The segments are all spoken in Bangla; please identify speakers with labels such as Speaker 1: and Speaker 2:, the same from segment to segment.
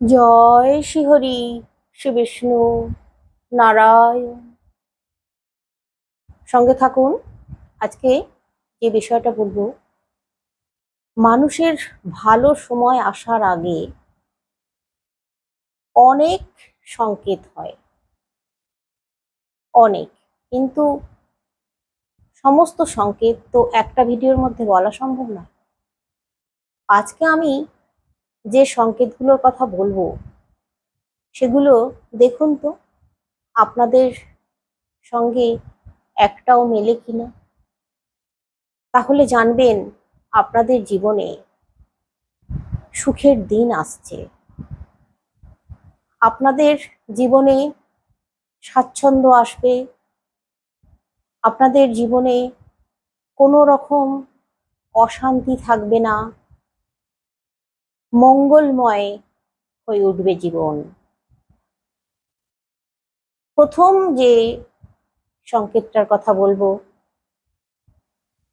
Speaker 1: জয় শ্রীহরি শ্রী বিষ্ণু নারায়ণ। সঙ্গে থাকুন, আজকে যে বিষয়টা বলব, মানুষের ভালো সময় আসার আগে অনেক সংকেত হয়। অনেক, কিন্তু সমস্ত সংকেত তো একটা ভিডিওর মধ্যে বলা সম্ভব না আজকে আমি যে সংকেতগুলোর কথা বলব, সেগুলো দেখুন তো, আপনাদের সঙ্গে একটাও মেলে কিনা? তাহলে জানবেন আপনাদের জীবনে সুখের দিন আসছে। আপনাদের জীবনে স্বাচ্ছন্দ্য আসবে। আপনাদের জীবনে কোনো রকম অশান্তি থাকবে না। মঙ্গলময় হয়ে উঠবে জীবন। প্রথম যে সংকেতটার কথা বলব,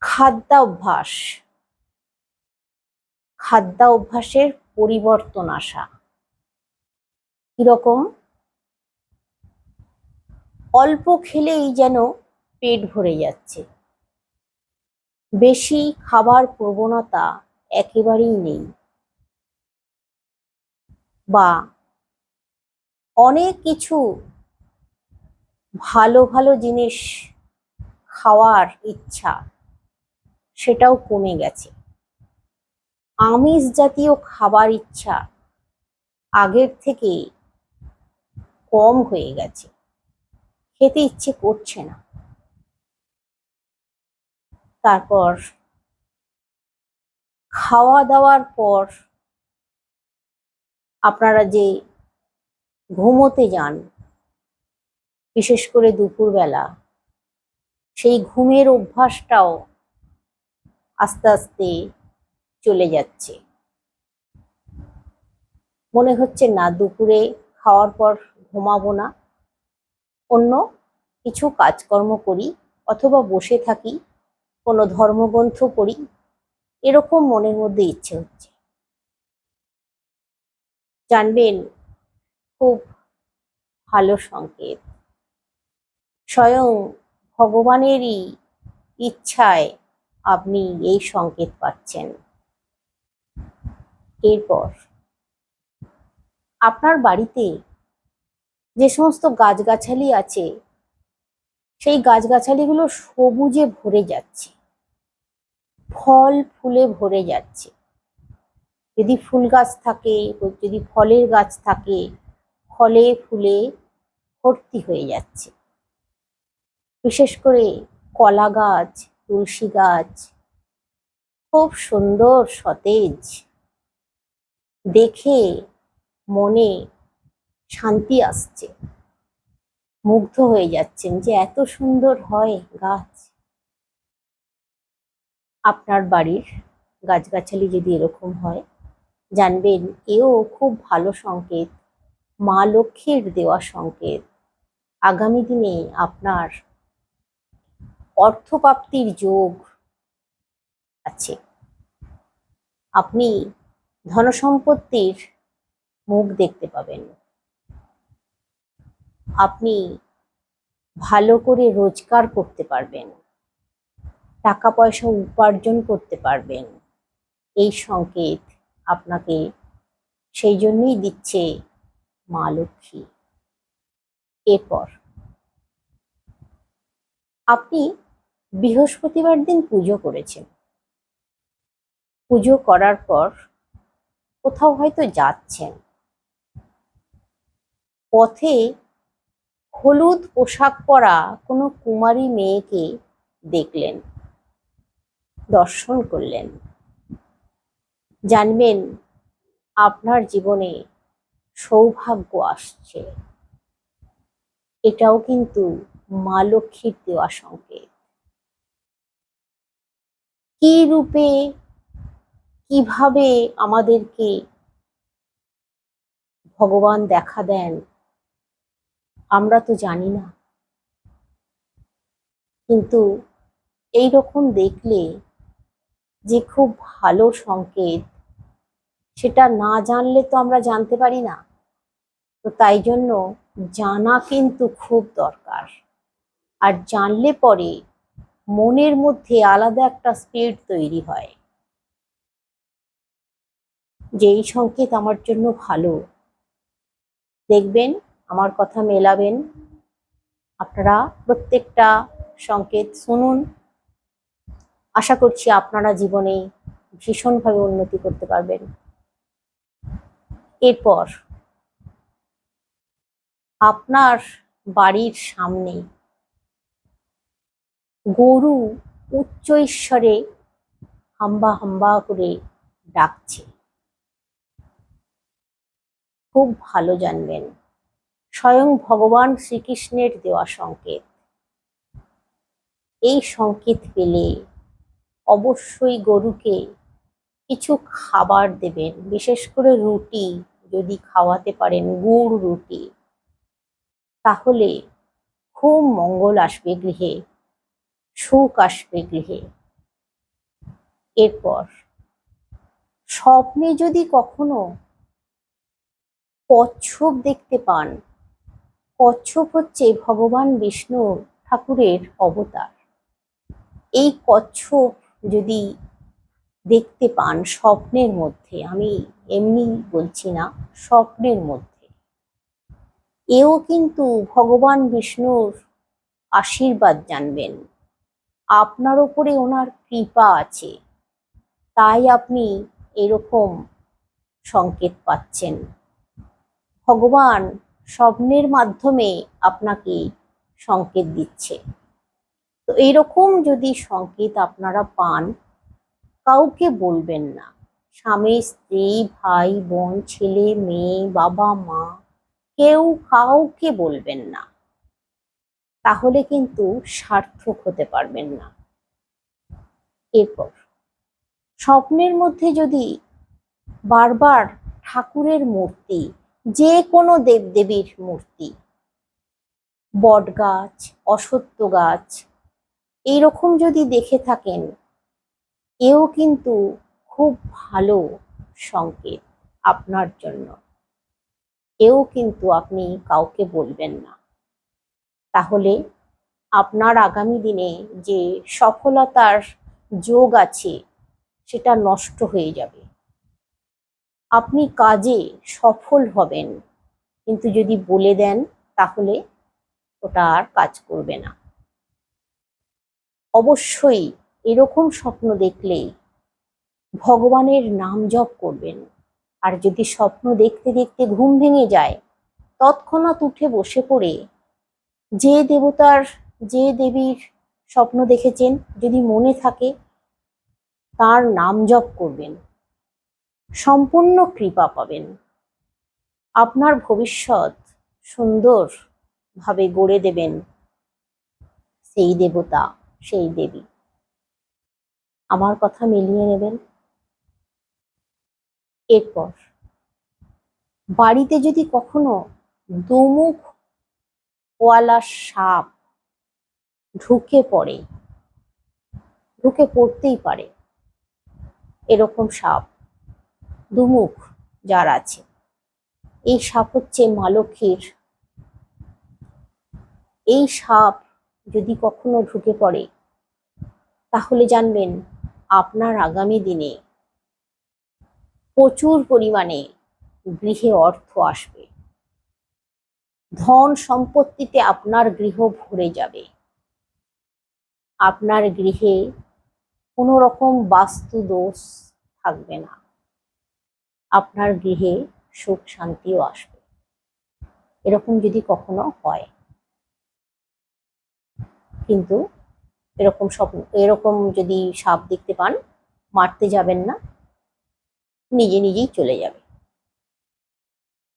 Speaker 1: খাদ্যাভ্যাস। খাদ্যাভ্যাসের পরিবর্তন আসা। কীরকম? অল্প খেলেই যেন পেট ভরে যাচ্ছে। বেশি খাবার প্রবণতা একেবারেই নেই। বা অনেক কিছু ভালো ভালো জিনিস খাওয়ার ইচ্ছা, সেটাও কমে গেছে। আমিষ জাতীয় খাবার ইচ্ছা আগের থেকে কম হয়ে গেছে। খেতে ইচ্ছে করছে না। তারপর খাওয়া দাওয়ার পর আপনারা যে ঘুমোতে যান, বিশেষ করে দুপুরবেলা, সেই ঘুমের অভ্যাসটাও আস্তে আস্তে চলে যাচ্ছে। মনে হচ্ছে, না, দুপুরে খাওয়ার পর ঘুমাবো না। অন্য কিছু কাজকর্ম করি অথবা বসে থাকি, কোনো ধর্মগ্রন্থ পড়ি, এরকম মনের মধ্যে ইচ্ছে হচ্ছে। জানবেন, খুব ভালো সংকেত। স্বয়ং ভগবানেরই ইচ্ছায় আপনি এই সংকেত পাচ্ছেন। এরপর, আপনার বাড়িতে যে সমস্ত গাছগাছালি আছে, সেই গাছগাছালিগুলো সবুজে ভরে যাচ্ছে, ফল ফুলে ভরে যাচ্ছে। যদি ফুল গাছ থাকে, যদি ফলের গাছ থাকে, ফলে ফুলে ভর্তি হয়ে যাচ্ছে। বিশেষ করে কলা গাছ, তুলসী গাছ, খুব সুন্দর সতেজ, দেখে মনে শান্তি আসছে। মুগ্ধ হয়ে যাচ্ছেন যে এত সুন্দর হয় গাছ। আপনার বাড়ির গাছগাছালি যদি এরকম হয় জানবেন, এও খুব ভালো সংকেত। মা লক্ষ্মীর দেওয়া সংকেত। আগামী দিনে আপনার অর্থপ্রাপ্তির যোগ আছে। আপনি ধনসম্পত্তির মুখ দেখতে পাবেন। আপনি ভালো করে রোজগার করতে পারবেন। টাকা পয়সা উপার্জন করতে পারবেন। এই সংকেত আপনাকে সেই জন্যই দিচ্ছে মা লক্ষ্মী। এরপর আপনি বৃহস্পতিবার দিন পুজো করেছেন। পুজো করার পর কোথাও হয়তো যাচ্ছেন। পথে হলুদ পোশাক পরা কোনো কুমারী মেয়েকে দেখলেন, দর্শন করলেন। জানবেন, আপনার জীবনে সৌভাগ্য আসছে। এটাও কিন্তু মা লক্ষ্মীর দেওয়া সংকেত। কি রূপে, কীভাবে আমাদেরকে ভগবান দেখা দেন, আমরা তো জানি না। কিন্তু এই রকম দেখলে যে খুব ভালো সংকেত সেটা না জানলে তো আমরা জানতে পারি না। তো তাই জন্য জানা কিন্তু খুব দরকার। আর জানলে পরে মনের মধ্যে আলাদা একটা স্পিড তৈরি হয়। যে এই সংকেত আমার জন্য ভালো। দেখবেন, আমার কথা মেলাবেন। আপনারা প্রত্যেকটা সংকেত শুনুন। আশা করছি আপনারা জীবনে ভীষণভাবে উন্নতি করতে পারবেন। এরপর আপনার বাড়ির সামনে গরু উচ্চ ঈশ্বরে হাম্বা হাম্বা করে ডাকছে। খুব ভালো জানবেন। স্বয়ং ভগবান শ্রীকৃষ্ণের দেওয়া সংকেত। এই সংকেত পেলে অবশ্যই গরুকে কিছু খাবার দেবেন, বিশেষ করে রুটি, যদি খাওয়াতে পারেন গুড় রুটি, তাহলে খুব মঙ্গল আসবে গৃহে, সুখ আসবে গৃহে। এরপর, স্বপ্নে যদি কখনো কচ্ছপ দেখতে পান, কচ্ছপ হচ্ছে ভগবান বিষ্ণু ঠাকুরের অবতার। এই কচ্ছপ যদি দেখতে পান স্বপ্নের মধ্যে। আমি এমনি বলছি না, স্বপ্নের মধ্যে। এও কিন্তু ভগবান বিষ্ণুর আশীর্বাদ জানবেন। আপনার ওপরে ওনার কৃপা আছে। তাই আপনি এরকম সংকেত পাচ্ছেন। ভগবান স্বপ্নের মাধ্যমে আপনাকে সংকেত দিচ্ছে। তো এইরকম যদি সংকেত আপনারা পান কাউকে বলবেন না। স্বামী, স্ত্রী, ভাই, বোন, ছেলে, মেয়ে, বাবা, মা, কেউ কাউকে বলবেন না। তাহলে কিন্তু সার্থক হতে পারবেন না। এরপর, স্বপ্নের মধ্যে যদি বারবার ঠাকুরের মূর্তি, যে কোনো দেবদেবীর মূর্তি বট গাছ অসত্য গাছ, এইরকম যদি দেখে থাকেন এও কিন্তু খুব ভালো সংকেত আপনার জন্য। এও কিন্তু আপনি কাউকে বলবেন না। তাহলে আপনার আগামী দিনে যে সফলতার যোগ আছে, সেটা নষ্ট হয়ে যাবে। আপনি কাজে সফল হবেন, কিন্তু যদি বলে দেন, তাহলে ওটা আর কাজ করবে না। অবশ্যই এরকম স্বপ্ন দেখলে ভগবানের নাম জপ করবেন। আর যদি স্বপ্ন দেখতে দেখতে ঘুম ভেঙে যায়, তৎক্ষণাৎ উঠে বসে পড়ে যে দেবতার, যে দেবীর স্বপ্ন দেখেছেন, যদি মনে থাকে তার নাম জপ করবেন। সম্পূর্ণ কৃপা পাবেন। আপনার ভবিষ্যৎ সুন্দরভাবে গড়ে দেবেন। সেই দেবতা, সেই দেবী। আমার কথা মিলিয়ে নেবেন। এরপর, বাড়িতে যদি কখনো দুমুখ ওয়ালা সাপ ঢুকে পড়ে, ঢুকে পড়তেই পারে, এরকম সাপ, দুমুখ যার আছে, এই সাপ হচ্ছে মা লক্ষ্মীর এই সাপ যদি কখনো ঢুকে পড়ে, তাহলে জানবেন আপনার আগামী দিনে প্রচুর পরিমাণে গৃহে অর্থ আসবে। ধন সম্পত্তিতে আপনার গৃহ ভরে যাবে। আপনার গৃহে কোনো রকম বাস্তু দোষ থাকবে না। আপনার গৃহে সুখ শান্তিও আসবে। এরকম যদি কখনো হয়। কিন্তু এরকম স্বপ্ন এরকম যদি সাপ দেখতে পান, মারতে যাবেন না, নিজে নিজেই চলে যাবে।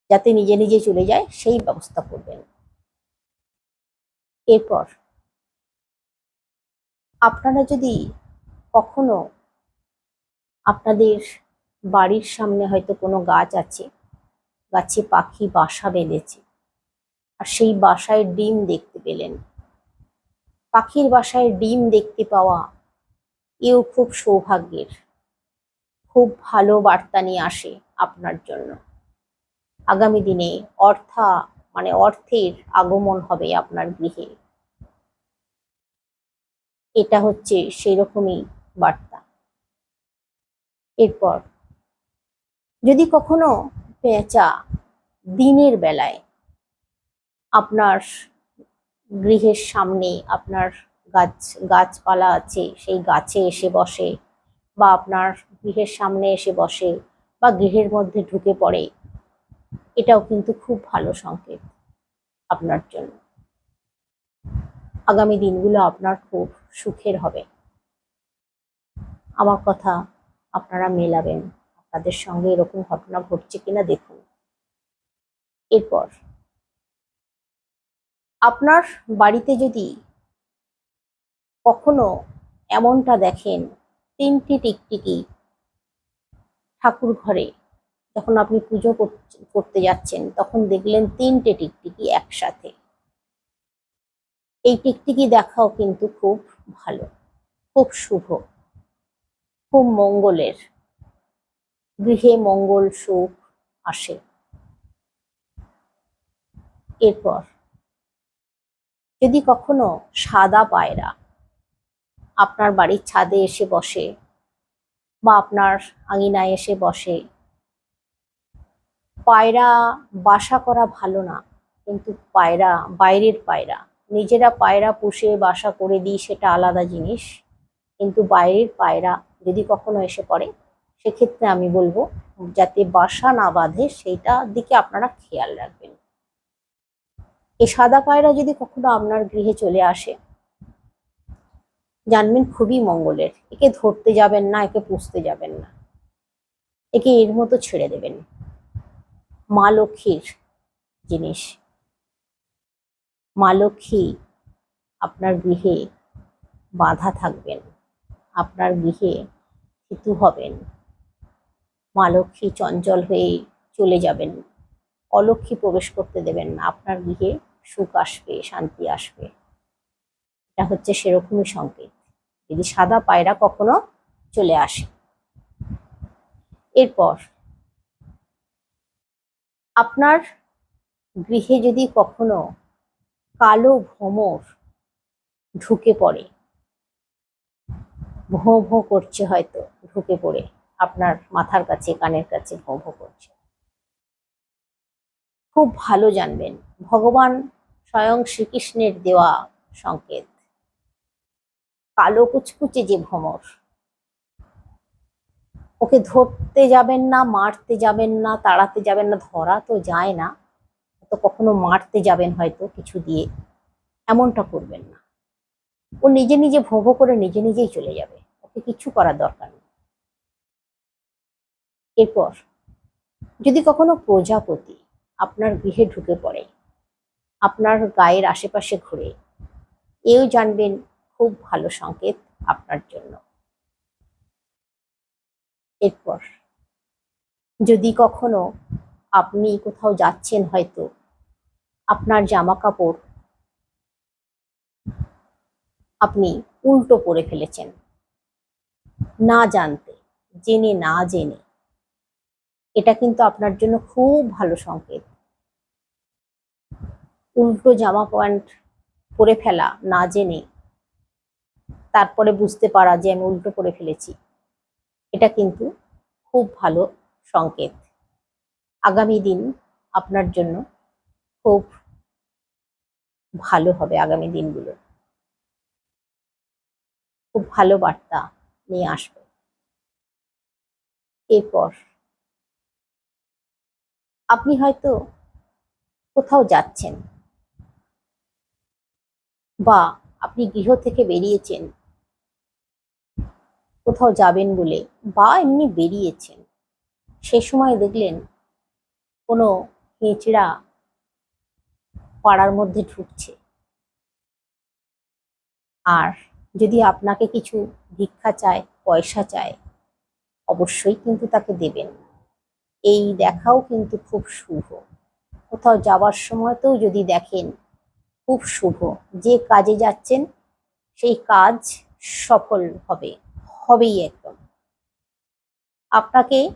Speaker 1: যাতে নিজে নিজে চলে যায়, সেই ব্যবস্থা করবেন। এরপর, আপনারা যদি কখনো আপনাদের বাড়ির সামনে হয়তো কোনো গাছ আছে, গাছে পাখি বাসা বেঁধেছে, আর সেই বাসায় ডিম দেখতে পেলেন পাখির বাসায় ডিম দেখতে পাওয়া এও খুব সৌভাগ্যের। খুব ভালো বার্তা নিয়ে আসে আপনার জন্য। আগামী দিনে অর্থা মানে অর্থের আগমন হবে আপনার গৃহে। এটা হচ্ছে সেরকমই বার্তা। এরপর, যদি কখনো পেঁচা দিনের বেলায় আপনার গৃহের সামনে আপনার গাছ, গাছপালা আছে, সেই গাছে এসে বসে বা আপনার গৃহের সামনে এসে বসে বা গৃহের মধ্যে ঢুকে পড়ে, এটাও কিন্তু খুব ভালো সংকেত আপনার জন্য। আগামী দিনগুলো আপনার খুব সুখের হবে। আমার কথা আপনারা মেলাবেন, আপনাদের সঙ্গে এরকম ঘটনা ঘটছে কিনা দেখুন। এরপর আপনার বাড়িতে যদি কখনো এমনটা দেখেন, তিনটি টিকটিকি ঠাকুর ঘরে যখন আপনি পুজো করতে যাচ্ছেন, তখন দেখলেন তিনটে টিকটিকি একসাথে। এই টিকটিকি দেখাও কিন্তু খুব ভালো, খুব শুভ, খুব মঙ্গলের, গৃহে মঙ্গল সুখ আসে। এরপর যদি কখনো সাদা পায়রা আপনার বাড়ির ছাদে এসে বসে বা আপনার আঙিনায় এসে বসে, পায়রা বাসা করা ভালো না, কিন্তু পায়রা, বাইরের পায়রা, নিজেরা পায়রা পুষে বাসা করে দিই সেটা আলাদা জিনিস, কিন্তু বাইরের পায়রা যদি কখনো এসে পড়ে, সেক্ষেত্রে আমি বলব যাতে বাসা না বাঁধে, সেইটা দিকে আপনারা খেয়াল রাখবেন। এই সাদা পায়রা যদি কখনো আপনার গৃহে চলে আসে, জানবেন খুবই মঙ্গলের। একে ধরতে যাবেন না, একে পুষতে যাবেন না। একে এর মতো ছেড়ে দেবেন। মা লক্ষ্মীর জিনিস। মা লক্ষ্মী আপনার গৃহে বাধা থাকবেন। আপনার গৃহে থিতু হবেন। মা লক্ষ্মী চঞ্চল হয়ে চলে যাবেন। অলক্ষ্মী প্রবেশ করতে দেবেন না। আপনার গৃহে সুখ আসবে, শান্তি আসবে। এটা হচ্ছে সেরকমই সংকেত। যদি সাদা পায়রা কখনো চলে আসে। এরপর, আপনার গৃহে যদি কখনো কালো ভ্রমর ঢুকে পড়ে, ভোঁ ভোঁ করছে হয়তো ঢুকে পড়ে, আপনার মাথার কাছে, কানের কাছে ভোঁ ভোঁ করছে। খুব ভালো জানবেন। ভগবান স্বয়ং শ্রীকৃষ্ণের দেওয়া সংকেত। কালো কুচকুচে যে ভ্রমর। ওকে ধরতে যাবেন না, মারতে যাবেন না, তাড়াতে যাবেন না, ধরা তো যায় না। তো কখনো মারতে যাবেন হয়তো কিছু দিয়ে। এমনটা করবেন না। ও নিজে নিজে ভোগ করে নিজে নিজেই চলে যাবে। ওকে কিছু করার দরকার নেই। এরপর, যদি কখনো প্রজাপতি আপনার গৃহে ঢুকে পড়ে, আপনার গায়ের আশেপাশে ঘুরে। এও জানবেন খুব ভালো সংকেত আপনার জন্য। এরপর, যদি কখনো আপনি কোথাও যাচ্ছেন হয়তো, আপনার জামা কাপড় আপনি উল্টো পরে ফেলেছেন। না জানতে, জেনে না জেনে। এটা কিন্তু আপনার জন্য খুব ভালো সংকেত। উল্টো জামা প্যান্ট পরে ফেলা, না জেনে তারপরে বুঝতে পারা যে আমি উল্টো পরে ফেলেছি। এটা কিন্তু খুব ভালো সংকেত। আগামী দিন আপনার জন্য খুব ভালো হবে আগামী দিনগুলো। খুব ভালো বার্তা নিয়ে আসবে। এরপর আপনি হয়তো কোথাও যাচ্ছেন। বা আপনি গৃহ থেকে বেরিয়েছেন। কোথাও যাবেন বলে বা এমনি বেরিয়েছেন। সে সময় দেখলেন কোনো কেঁচড়া পাড়ার মধ্যে ঢুকছে। আর যদি আপনাকে কিছু ভিক্ষা চায়, পয়সা চায়, অবশ্যই কিন্তু তাকে দেবেন। এই দেখাও কিন্তু খুব শুভ। কোথাও যাওয়ার সময়তেও যদি দেখেন খুব শুভ। যে কাজে যাচ্ছেন, সেই কাজ সফল হবে, হবেই একদম। আপনাকে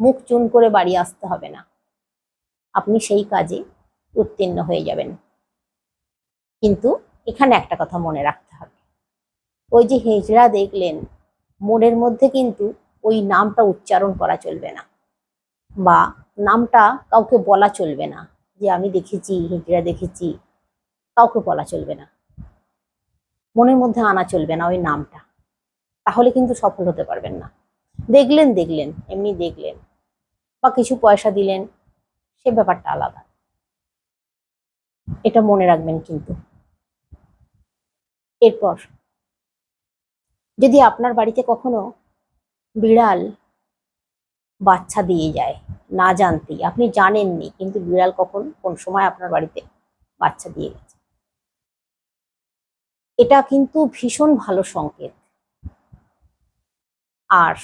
Speaker 1: মুখ চুন করে বাড়ি আসতে হবে না। আপনি সেই কাজে উত্তীর্ণ হয়ে যাবেন। কিন্তু এখানে একটা কথা মনে রাখতে হবে। ওই যে হেজড়া দেখলেন, মনের মধ্যে কিন্তু ওই নামটা উচ্চারণ করা চলবে না। বা নামটা কাউকে বলা চলবে না যে, আমি দেখেছি হিজড়া দেখেছি কাউকে বলা চলবে না। মনের মধ্যে আনা চলবে না ওই নামটা। তাহলে কিন্তু সফল হতে পারবেন না। দেখলেন দেখলেন, এমনি দেখলেন। বা কিছু পয়সা দিলেন, সে ব্যাপারটা আলাদা। এটা মনে রাখবেন কিন্তু। এরপর, যদি আপনার বাড়িতে কখনো বিড়াল বাচ্চা দিয়ে যায়, না জানতেই, আপনি জানেননি, কিন্তু বিড়াল কখন, কোন সময় আপনার বাড়িতে বাচ্চা দিয়ে এটা কিন্তু ভীষণ ভালো সংকেত। আর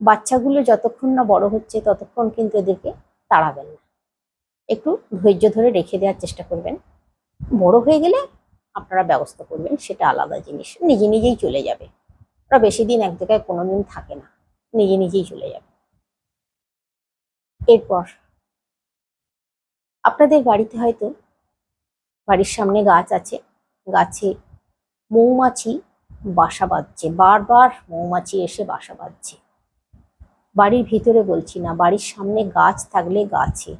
Speaker 1: বাচ্চাগুলো যতক্ষণ না বড় হচ্ছে, ততক্ষণ কিন্তু এদেরকে তাড়াবেন না। একটু ধৈর্য ধরে রেখে দেওয়ার চেষ্টা করবেন। বড় হয়ে গেলে আপনারা ব্যবস্থা করবেন, সেটা আলাদা জিনিস। নিজে নিজেই চলে যাবে। ওরা বেশি দিন এক জায়গায় কোনোদিন থাকে না। নিজে নিজেই চলে যাবে। এরপর আপনাদের বাড়িতে হয়তো বাড়ির সামনে গাছ আছে। গাছে মৌমাছি বাসা বাঁধছে, বারবার মৌমাছি এসে বাসা বাঁধছে। বাড়ির ভিতরে বলছি না, বাড়ির সামনে গাছ থাকলে গাছে।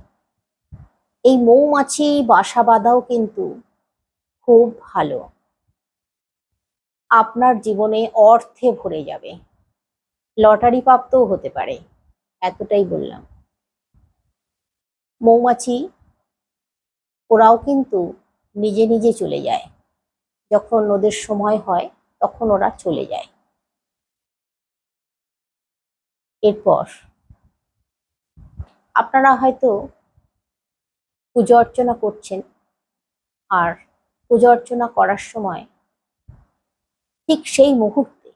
Speaker 1: এই মৌমাছি বাসা বাঁধাও কিন্তু খুব ভালো। আপনার জীবনে অর্থে ভরে যাবে। লটারি প্রাপ্তও হতে পারে, এতটাই বললাম। মৌমাছি ওরাও কিন্তু নিজে নিজে চলে যায়। যখন ওদের সময় হয়, তখন ওরা চলে যায়। এরপর, আপনারা হয়তো পুজো অর্চনা করছেন আর পুজো অর্চনা করার সময় ঠিক সেই মুহূর্তে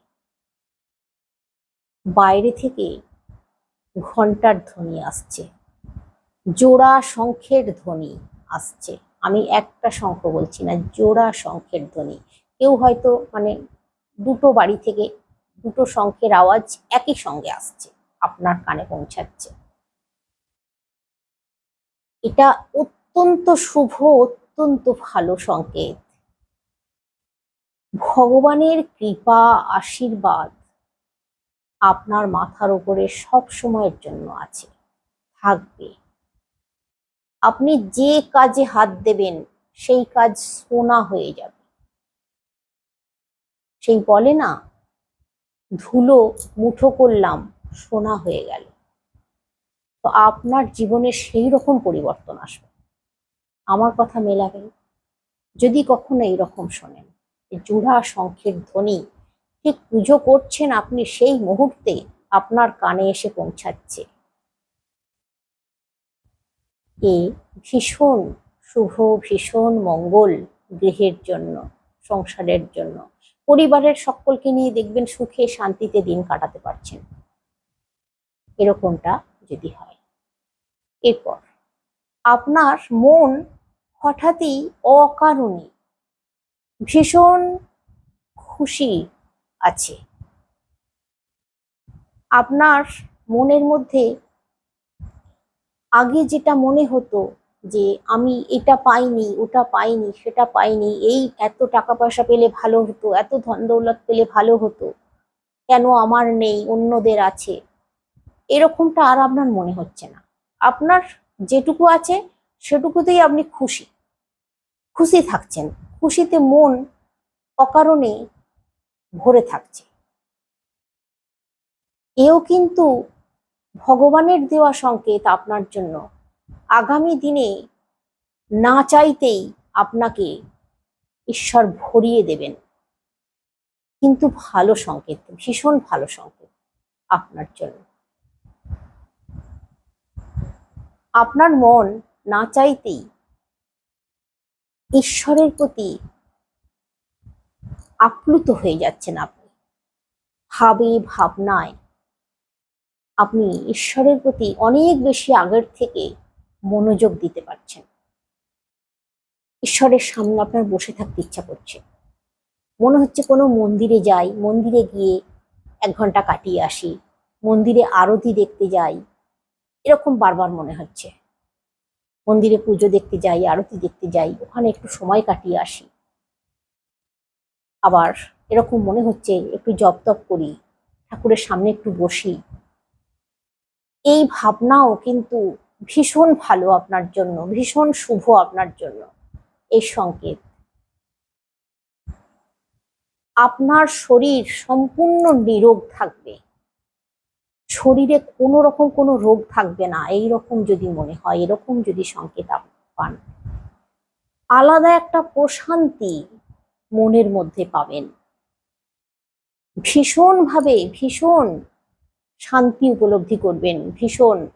Speaker 1: বাইরে থেকে ঘণ্টার ধ্বনি আসছে, জোড়া শঙ্খের ধ্বনি আসছে। আমি একটা শঙ্খ বলছি না, জোড়া শঙ্খের ধ্বনি। কেউ হয়তো মানে দুটো বাড়ি থেকে দুটো শঙ্খের আওয়াজ একই সঙ্গে আসছে, আপনার কানে পৌঁছাচ্ছে। এটা অত্যন্ত শুভ, অত্যন্ত ভালো সংকেত। ভগবানের কৃপা, আশীর্বাদ আপনার মাথার উপরে সব সময়ের জন্য আছে, থাকবে। আপনি যে কাজে হাত দেবেন, সেই কাজ সোনা হয়ে যাবে। সেই বলে না, ধুলো মুঠো করলাম, সোনা হয়ে গেল। তো আপনার জীবনে সেই রকম পরিবর্তন আসবে। আমার কথা মেলাবেন যদি কখনো এইরকম শোনেন জোড়া শঙ্খের ধ্বনি, ঠিক পুজো করছেন আপনি সেই মুহূর্তে আপনার কানে এসে পৌঁছাচ্ছে। এ ভীষণ শুভ, ভীষণ মঙ্গল গৃহের জন্য, সংসারের জন্য। পরিবারের সকলকে নিয়ে দেখবেন সুখে শান্তিতে দিন কাটাতে পারছেন। এরকমটা যদি হয়। এরপর, আপনার মন হঠাৎই অকারণে ভীষণ খুশি আছে। আপনার মনের মধ্যে আগে যেটা মনে হতো যে আমি এটা পাইনি, ওটা পাইনি, সেটা পাইনি, এই এত টাকা পয়সা পেলে ভালো হতো, এত ধন দৌলত পেলে ভালো হতো, কেন আমার নেই, অন্যদের আছে? এরকমটা আর আপনার মনে হচ্ছে না। আপনার যেটুকু আছে, সেটুকুতেই আপনি খুশি। খুশি থাকছেন। খুশিতে মন অকারণে ভরে থাকছে। এও কিন্তু ভগবানের দেওয়া সংকেত আপনার জন্য। আগামী দিনে না চাইতেই আপনাকে ঈশ্বর ভরিয়ে দেবেন। কিন্তু ভালো সংকেত, ভীষণ ভালো সংকেত আপনার জন্য। আপনার মন না চাইতেই ঈশ্বরের প্রতি আপ্লুত হয়ে যাচ্ছেন আপনি। ভাবে, ভাবনায় আপনি ঈশ্বরের প্রতি অনেক বেশি আগের থেকে মনোযোগ দিতে পারছেন। ঈশ্বরের সামনে আপনার বসে থাকতে ইচ্ছা করছে। মনে হচ্ছে কোনো মন্দিরে যাই, মন্দিরে গিয়ে এক ঘণ্টা কাটিয়ে আসি, মন্দিরে আরতি দেখতে যাই, এরকম বারবার মনে হচ্ছে। মন্দিরে পুজো দেখতে যাই, আরতি দেখতে যাই, ওখানে একটু সময় কাটিয়ে আসি। আবার এরকম মনে হচ্ছে একটু জপ তপ করি, ঠাকুরের সামনে একটু বসি এই ভাবনাও কিন্তু ভীষণ ভালো আপনার জন্য, ভীষণ শুভ আপনার জন্য। এই সংকেত। আপনার শরীর সম্পূর্ণ নিরোগ থাকবে। শরীরে কোনো রকম কোনো রোগ থাকবে না এই রকম যদি মনে হয়, এরকম যদি সংকেত পান। আলাদা একটা প্রশান্তি মনের মধ্যে পাবেন। ভীষণভাবে, ভীষণ শান্তি উপলব্ধি করবেন। ভীষণ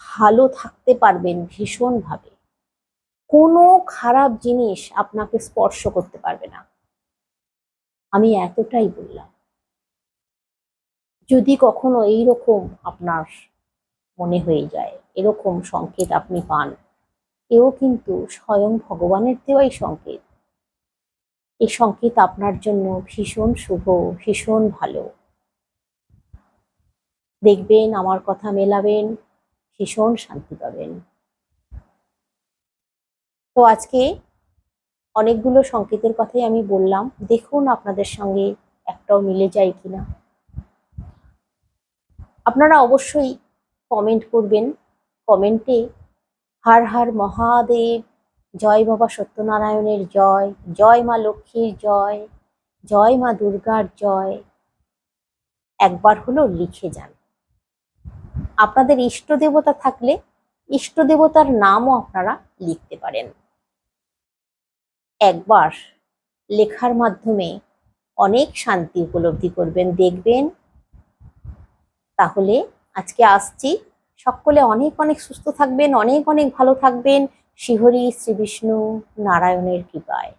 Speaker 1: ভালো থাকতে পারবেন ভীষণভাবে। কোনো খারাপ জিনিস আপনাকে স্পর্শ করতে পারবে না। আমি এতটাই বললাম। যদি কখনো এইরকম আপনার মনে হয়ে যায়, এরকম সংকেত আপনি পান, এও কিন্তু স্বয়ং ভগবানের দেওয়াই সংকেত। এই সংকেত আপনার জন্য ভীষণ শুভ, ভীষণ ভালো। দেখবেন, আমার কথা মেলাবেন, ভীষণ শান্তি পাবেন। তো আজকে অনেকগুলো সংকেতের কথাই আমি বললাম। দেখুন আপনাদের সঙ্গে একটাও মিলে যায় কিনা। আপনারা অবশ্যই কমেন্ট করবেন। কমেন্টে হার হার মহাদেব, জয় বাবা সত্যনারায়ণের জয় জয় মা লক্ষ্মীর জয় জয় মা দুর্গার জয়। একবার হলো লিখে যান। আপনাদের ইষ্ট দেবতা থাকলে ইষ্ট দেবতার নামও আপনারা লিখতে পারেন। একবার লেখার মাধ্যমে অনেক শান্তি উপলব্ধি করবেন, দেখবেন। তাহলে আজকে আসছি। সকলে অনেক অনেক সুস্থ থাকবেন, অনেক অনেক ভালো থাকবেন। শ্রীহরি শ্রী বিষ্ণু নারায়ণের কৃপায়।